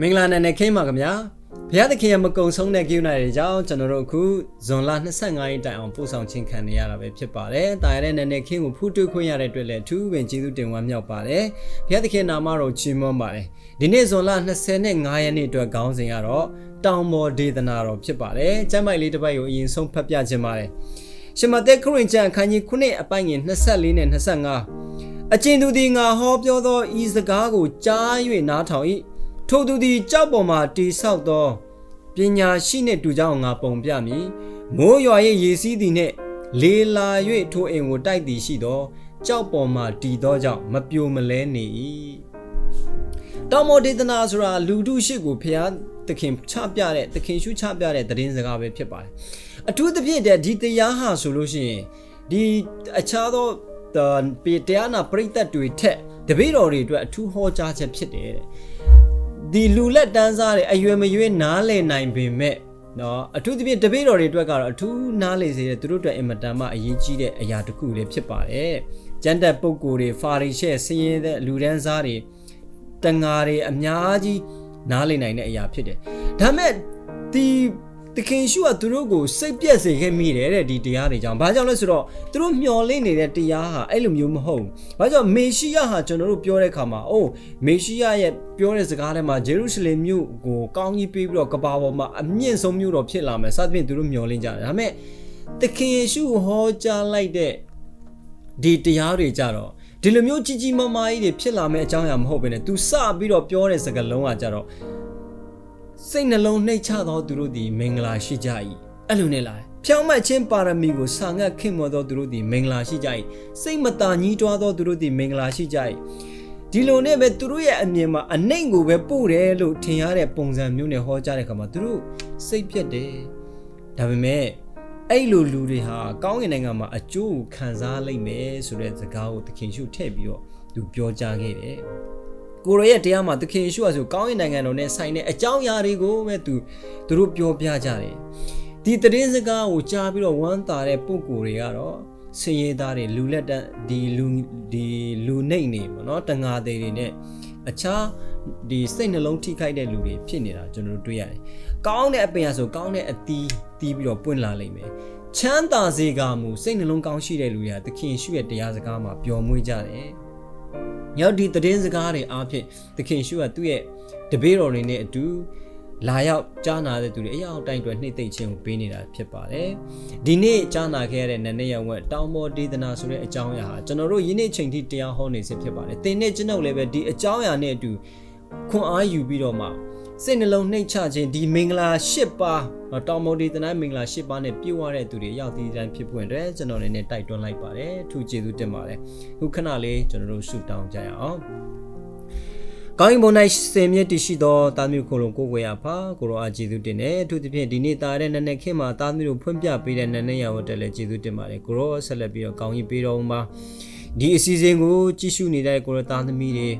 မင်္ဂလာနံနက်ခင်းပါခင်ဗျာဘုရားသခင်ရဲ့မကုံဆုံးတဲ့ကိန်းနိုင်တွေကြောင့်ကျွန်တော်တို့အခုဇွန်လ25ရက်တိုင်အောင်ပို့ဆောင်ခြင်းခံနေရတာပဲဖြစ်ပါတယ်။တာရတဲ့နံနက်ခင်းကိုဖူးတွေ့ခွင့်ရတဲ့အတွက်လည်းအထူးပင်ကျေးဇူးတင်ဝမ်းမြောက်ပါတယ်။ဘုရားသခင်နာမတော်ချီးမွမ်းပါတယ်။ဒီနေ့ဇွန်လ25ရက်နေ့အတွက်ခေါင်းစဉ်ကတော့တောင်ပေါ်ဒေသနာတော်ဖြစ်ပါတယ်။ကျမ်းပိုက်လေးတစ်ပိုက်ကိုအရင်ဆုံးဖတ်ပြခြင်းပါတယ်။ရှမသက်ခရင်ကျမ်းအခန်းကြီး9အပိုင်ငယ်24နဲ့25အကျဉ်သူသည်ငါဟောပြောသောဤစကားကိုကြား၍နားထောင်၏ ထိုသူသည်ကြောက်ပေါ်မှတိဆောက်သောပညာရှိနှင့်တူကြောင်းငါပုံပြမည်မိုးရွာ၏ရေစီးသည်နှင့်လေလာ၍ထိုအိမ်ကိုတိုက်သည်ရှိသောကြောက်ပေါ်မှတည်သောကြောင့်မပြိုမလဲနေ၏တောင်မောဒေသနာဆိုတာလူတို့ရှိကိုဖျားသခင်ချပြတဲ့သခင်ရှုချပြတဲ့သတင်းစကားပဲဖြစ်ပါတယ်အထူးသဖြင့်ဒီတရားဟာဆိုလို့ရှိရင်ဒီအခြားသောပေတရားနာပရိသတ်တွေထက်တပည့်တော်တွေအတွက်အထူးဟောကြားချက်ဖြစ်တယ်တဲ့ ဒီလူလက်တန်းစားတွေအရွယ်မရွေးနားလည်နိုင်ပေမဲ့နော်အထူးသဖြင့်တပည့်တော်တွေအတွက်ကတော့အထူးနားလေစေတဲ့သူတို့အတွက်အင်မတန်မှအရေးကြီးတဲ့အရာတစ်ခုလေးဖြစ်ပါတယ်။ကျမ်းတက်ပုဂ္ဂိုလ်တွေဖာရီရှဲဆင်းရဲတဲ့လူဒန်းစားတွေတန်ဃာတွေအများကြီးနားလည်နိုင်တဲ့အရာဖြစ်တယ်။ဒါမဲ့ဒီ တခင်ရှုကသူတို့ကိုစိတ်ပြက်စေခဲ့မိတယ်တဲ့ဒီတရားတွေကြောင့်ဘာကြောင့်လဲဆိုတော့သူတို့မျော်လင့်နေတဲ့တရားဟာအဲ့လိုမျိုးမဟုတ်ဘူး။ဘာကြောင့်မေရှိယဟာကျွန်တော်တို့ပြောတဲ့အခါမှာအိုးမေရှိယရဲ့ပြောတဲ့စကားထဲမှာဂျေရုရှလင်မြို့ကိုကောင်းကြီးပေးပြီးတော့ကဘာပေါ်မှာအမြင့်ဆုံးမြို့တော်ဖြစ်လာမယ်စသဖြင့်သူတို့မျှော်လင့်ကြတယ်။ဒါပေမဲ့တခင်ယေရှုဟောကြားလိုက်တဲ့ဒီတရားတွေကြတော့ဒီလိုမျိုးကြီးကြီးမားမားကြီးတွေဖြစ်လာမယ့်အကြောင်းအရာမဟုတ်ဘဲနဲ့ तू စပြီးတော့ပြောတဲ့စကားလုံးကကြတော့ စိတ်နှလုံးနှိတ်ချသောသူတို့သည်မင်္ဂလာရှိကြ၏အဲ့လိုနဲ့လားဖြောင်းမှတ်ခြင်းပါရမီကိုစာငတ်ခင်မော်သောသူတို့သည်မင်္ဂလာရှိကြ၏စိတ်မတန်ကြီးတွားသောသူတို့သည်မင်္ဂလာရှိကြ၏ဒီလိုနဲ့ပဲသူတို့ရဲ့အမြင်မှာအနှိမ်ကိုပဲပို့တယ်လို့ထင်ရတဲ့ပုံစံမျိုးနဲ့ဟောကြားတဲ့ခါမှာသူတို့စိတ်ပြက်တယ်ဒါပေမဲ့အဲ့လိုလူတွေဟာကောင်းကင်နိုင်ငံမှာအကျိုးခံစားလိမ့်မယ်ဆိုတဲ့စကားကိုသခင်ရှုထည့်ပြီးတော့သူပြောကြားခဲ့တယ် ကိုရောရဲ့တရားမှာသခင်ယေရှုဟာဆိုကောင်းကင်နိုင်ငံတော်နဲ့ဆိုင်တဲ့အကြောင်းအရာတွေကိုပဲသူသူတို့ပြောပြကြတယ်ဒီတည်င်းစကားကိုကြားပြီးတော့ဝမ်းသာတဲ့ပုံကိုယ်တွေကတော့ဆင်းရဲသားတွေလူလက်တန်းဒီလူဒီလူနှိမ့်နေပေါ့နော်တငါသေးတွေနဲ့အခြားဒီစိတ်နှလုံးထိခိုက်တဲ့လူတွေဖြစ်နေတာကျွန်တော်တို့တွေ့ရတယ်။ကောင်းတဲ့အပင်ရဆိုကောင်းတဲ့အသီးတီးပြီးတော့ပွင့်လာလိမ့်မယ်။ချမ်းသာစေကမူစိတ်နှလုံးကောင်းရှိတဲ့လူတွေကသခင်ရှုရဲ့တရားစကားမှာပျော်မွေ့ကြတယ်။ ရောက်ဒီသတင်းစကားတွေအားဖြင့်သခင်ရှုကသူ့ရဲ့တပည့်တော်တွေနဲ့အတူလာရောက်ကြားနာတဲ့သူတွေအရောက်တိုင်းအတွက်နှိမ့်သိမ့်ခြင်းကိုပေးနေတာဖြစ်ပါတယ်။ဒီနေ့ကြားနာခဲ့ရတဲ့နန်းနေရဝက်တောင်ပေါ်ဒေသနာဆိုတဲ့အကြောင်းအရာဟာကျွန်တော်တို့ယနေ့ချိန်ထိတရားဟောနေစစ်ဖြစ်ပါတယ်။သင်နဲ့ကျွန်ုပ်လည်းပဲဒီအကြောင်းအရာနဲ့အတူခွန်အားယူပြီးတော့မှ စိတ်နှလုံးနှိမ့်ချခြင်းဒီမင်္ဂလာ၈ပါးတောင်ပေါ်ဒေသနာမင်္ဂလာ၈ပါးနဲ့ပြည့်ဝတဲ့သူတွေရောက်ဒီတိုင်းဖြစ်ပွင့်တယ်ကျွန်တော်လည်းတိုက်တွန်းလိုက်ပါတယ်။ထူးကျေးဇူးတင်ပါတယ်။ခုခဏလေးကျွန်တော်တို့ဆုတောင်းကြရအောင်။ကောင်းရင်ဘုံ၌စင်မြင့်တရှိသောတာမျိုးကိုလုံးကိုကိုရဖာကိုရောအားကျေးဇူးတင်တယ်အထူးသဖြင့်ဒီနေ့တာတဲ့နက်နက်ခင်းမှာတာမျိုးကိုဖွင့်ပြပေးတဲ့နက်နက်ရဝတ်တယ်လည်းကျေးဇူးတင်ပါတယ်ကိုရောဆက်လက်ပြီးတော့ကောင်းကြီးပေးတော်မှာဒီအစီအစဉ်ကိုကြည့်ရှုနေတဲ့ကိုရောသားသမီးတွေ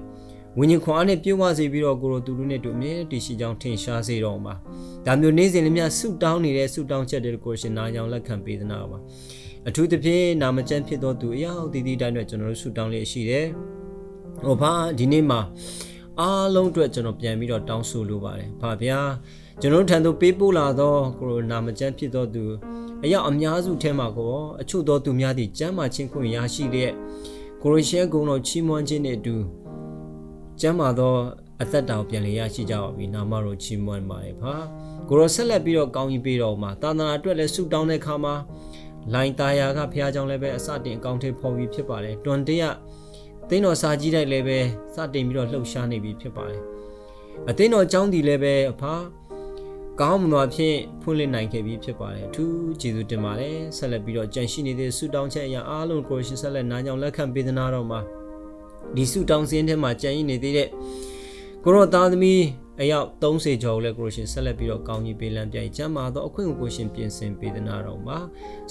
ဝิญဉ်ခွန်အားနဲ့ပြုံးဝစေပြီးတော့ကိုရောသူတို့နဲ့တို့အမြဲတည်ရှိကြောင်းထင်ရှားစေတော်မှာဒါမျိုးနေ့စဉ်လည်းမြဆုတောင်းနေတဲ့ဆုတောင်းချက်တွေကိုရှင်နာကြောင်လက်ခံပေးသနာပါအထူးသဖြင့်နာမကျန်းဖြစ်သောသူအရာတည်တည်တိုင်းနဲ့ကျွန်တော်တို့ဆုတောင်းလေးရှိတယ်ဟောပါဒီနေ့မှာအားလုံးအတွက်ကျွန်တော်ပြန်ပြီးတော့တောင်းဆိုလိုပါတယ်။ဖာဗျာကျွန်တော်ထံသို့ပေးပို့လာသောကိုရိုနာမကျန်းဖြစ်သောသူအရောက်အများစုထဲမှာကိုအချို့သောသူများသည့်ကျမ်းမာခြင်းခွင့်ရရှိတဲ့ကိုရိုရှဲကုံတော်ချီးမွမ်းခြင်းနှင့်အတူ ကျမ်းမာသောအသက်တာကိုပြန်လည်ရရှိကြပါပြီ။နာမတော်ချီးမွမ်းပါတယ်ဖာ။ကိုရိုဆက်လက်ပြီးတော့ကောင်းကြီးပေးတော်မှာတာသနာအတွက်လည်းဆုတောင်းတဲ့အခါမှာလိုင်းတာယာကဖះเจ้าလည်းပဲအစတင်အကောင့်ထဲပေါ်ပြီးဖြစ်ပါတယ်။တွန်တရအသင်းတော်စာကြီးတိုက်လည်းပဲစတင်ပြီးတော့လှုပ်ရှားနေပြီဖြစ်ပါတယ်အသင်းတော်ကျောင်းဒီလည်းပဲအဖာကောင်းမွန်သောဖြင့်ဖွင့်လှစ်နိုင်ခဲ့ပြီးဖြစ်ပါတယ်အထူးကျေးဇူးတင်ပါတယ်ဆက်လက်ပြီးတော့ကြံရှိနေတဲ့ဆုတောင်းချက်အရာအားလုံးကိုရှင်ဆက်လက်နားကြောင်လက်ခံပေးသနာတော်မှာ ဒီဆုတောင်းစင်းထဲမှာကြံရည်နေသေးတဲ့ကိုရောသားသမီးအယောက်30ကျော်လည်းကိုရှင်ဆက်လက်ပြီးတော့ကောင်းကြီးပေးလမ်းပြိုင်ကျမ်းမာသောအခွင့်ကိုရှင်ပြင်ဆင်ပေးသနာတော်မှာ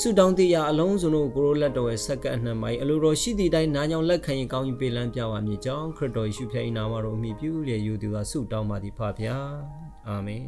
ဆုတောင်းတရားအလုံးစုံတို့ကိုရောလက်တော်ရဲ့ဆက်ကပ်နှံမိုင်းအလိုတော်ရှိသည့်တိုင်းနားကြောင်လက်ခံရင်ကောင်းကြီးပေးလမ်းပြပါမည်ကြောင်းခရစ်တော်ယေရှုဖခင်၏နာမတော်အမိပြုလျက်ယူသူသာဆုတောင်းပါသည်ဖပါဗျာအာမင်